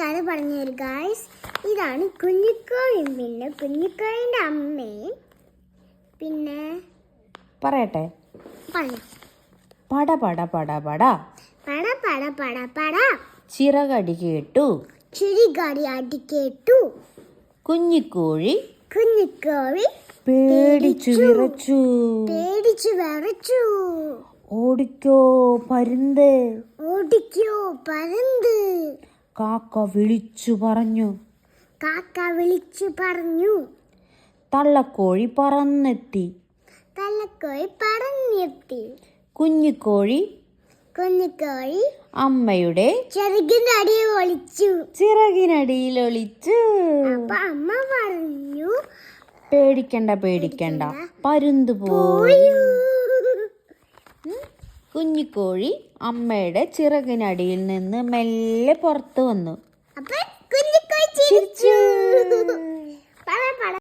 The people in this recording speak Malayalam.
കഥ പറഞ്ഞു തരും ഗായ്സ് ഇതാണ് കുഞ്ഞിക്കോഴി പിന്നെ കുഞ്ഞിക്കോഴിന്റെ അമ്മയും പിന്നെ പറയട്ടെ. പട പട പട പട. പട പട പട പട. ചിറകടി കേട്ടു. ചിരികടി അടി കേട്ടു. കുഞ്ഞിക്കോഴി കുഞ്ഞിക്കോഴി പേടിച്ചു. വിറച്ചു. പേടിച്ചു വിറച്ചു. ഓടിക്കോ പരുന്ത്. ഓടിക്കോ പരന്ത്. കാക്ക വിളിച്ചു പറഞ്ഞു. കാക്ക വിളിച്ചു പറഞ്ഞു. തള്ളക്കോഴി പറന്നെത്തി. തള്ളക്കോഴി പറന്നെത്തി. കുഞ്ഞിക്കോഴി കുഞ്ഞിക്കോഴി അമ്മയുടെ ചെറുകിന്റെ അടി ഒളിച്ചു. ചിറകിനടിയിൽ ഒളിച്ചു. അപ്പൊ അമ്മ പറഞ്ഞു. പേടിക്കണ്ട. പേടിക്കണ്ട. പരുന്ത് "പോയൂ." കുഞ്ഞിക്കോഴി അമ്മയുടെ ചിറകിനടിയിൽ നിന്ന് മെല്ലെ പുറത്തു വന്നു. ചിരിച്ചു.